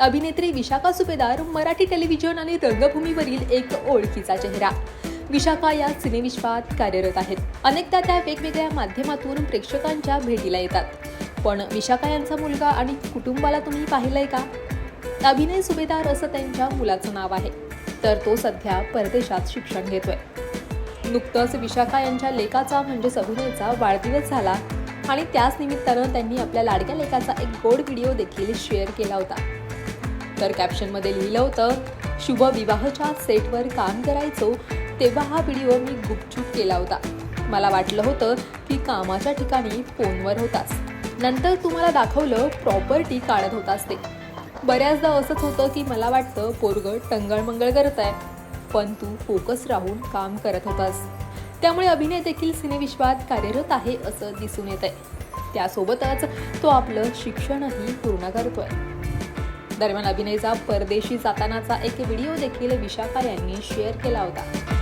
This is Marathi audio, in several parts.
अभिनेत्री विशाखा सुपेदार मराठी टेलिव्हिजन आणि रंगभूमीवरील एक ओळखीचा चेहरा. विशाखा या सिनेविश्वात कार्यरत आहेत. अनेकदा त्या वेगवेगळ्या माध्यमातून प्रेक्षकांच्या भेटीला येतात. पण विशाखा यांचा मुलगा आणि कुटुंबाला तुम्ही पाहिलंय का? अभिनय सुभेदार असं त्यांच्या मुलाचं नाव आहे. तर तो सध्या परदेशात शिक्षण घेतोय. नुकतंच विशाखा यांच्या लेखाचा म्हणजेच अभिनयचा वाढदिवस झाला आणि त्याच निमित्तानं त्यांनी आपल्या लाडक्या लेखाचा एक गोड व्हिडिओ देखील शेअर केला होता. तर कॅप्शनमध्ये लिहिलं होतं शुभ विवाहाच्या सेटवर काम करायचो तेव्हा हा व्हिडिओ मी गुपचूप केला होता. मला वाटलं होतं की कामाच्या ठिकाणी फोनवर होतास. नंतर तुम्हाला दाखवलं प्रॉपर्टी काढत होतास ते. बऱ्याचदा असंच होतं की मला वाटतं पोरगं टंगळमंगळ करत आहे पण तू फोकस राहून काम करत होतास. त्यामुळे अभिनय देखील सिनेविश्वात कार्यरत आहे असं दिसून येत आहे त्यासोबतच तो आपलं शिक्षणही पूर्ण करतोय. दरम्यान अभिनयचा परदेशी जातानाचा एक व्हिडिओ देखील विशाखा यांनी शेअर केला होता.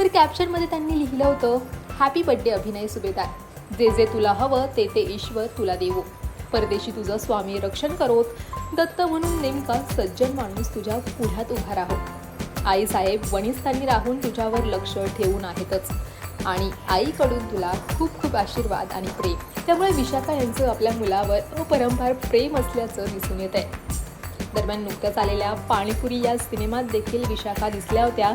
तर कॅप्शनमध्ये त्यांनी लिहिलं होतं हॅपी बड्डे अभिनय सुभेदार. जे जे तुला हवं ते ते ईश्वर तुला देवो. परदेशी तुझं स्वामी रक्षण करोत. दत्त म्हणून नेमका सज्जन माणूस तुझ्या पुढ्यात उभा राहो. आई साहेब वणिस्तांनी राहून तुझ्यावर लक्ष ठेवून आहेतच. आणि आईकडून तुला खूप खूप आशीर्वाद आणि प्रेम. त्यामुळे विशाखा यांचं आपल्या मुलावर अपरंपार प्रेम असल्याचं दिसून येत आहे दरम्यान नुकत्याच आलेल्या पाणीपुरी या सिनेमात देखील विशाखा दिसल्या होत्या.